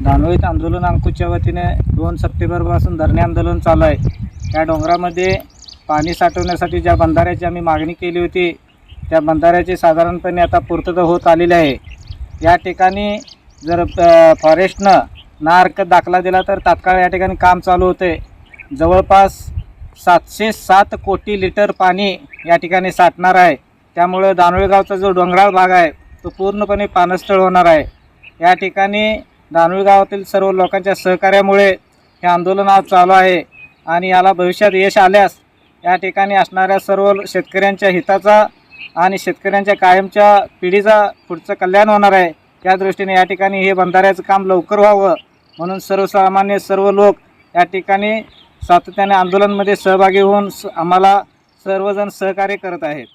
दानोळीत आंदोलन अंकुशच्या वतीने दोन सप्टेंबरपासून धरणे आंदोलन चालू आहे. या डोंगरामध्ये पाणी साठवण्यासाठी ज्या बंधाऱ्याची आम्ही मागणी केली होती त्या बंधाऱ्याची साधारणपणे आता पूर्तता होत आलेली आहे. या ठिकाणी जर फॉरेस्टनं ना हरकत दाखला दिला तर तात्काळ या ठिकाणी काम चालू होते. जवळपास सातशे सात कोटी लिटर पाणी या ठिकाणी साठणार आहे. त्यामुळे दानोळी गावचा जो डोंगराळ भाग आहे तो पूर्णपणे पानस्थळ होणार आहे. या ठिकाणी दानोळी गावातील सर्व लोकांच्या सहकार्यामुळे हे आंदोलन आज चालू आहे. आणि याला भविष्यात यश आल्यास या ठिकाणी असणाऱ्या सर्व शेतकऱ्यांच्या हिताचा आणि शेतकऱ्यांच्या कायमच्या पिढीचा पुढचं कल्याण होणार आहे. त्या दृष्टीने या ठिकाणी हे बंधाऱ्याचं काम लवकर व्हावं. म्हणून सर्वसामान्य सर्व लोक या ठिकाणी सातत्याने आंदोलनमध्ये सहभागी होऊन स आम्हाला सर्वजण सहकार्य करत आहेत.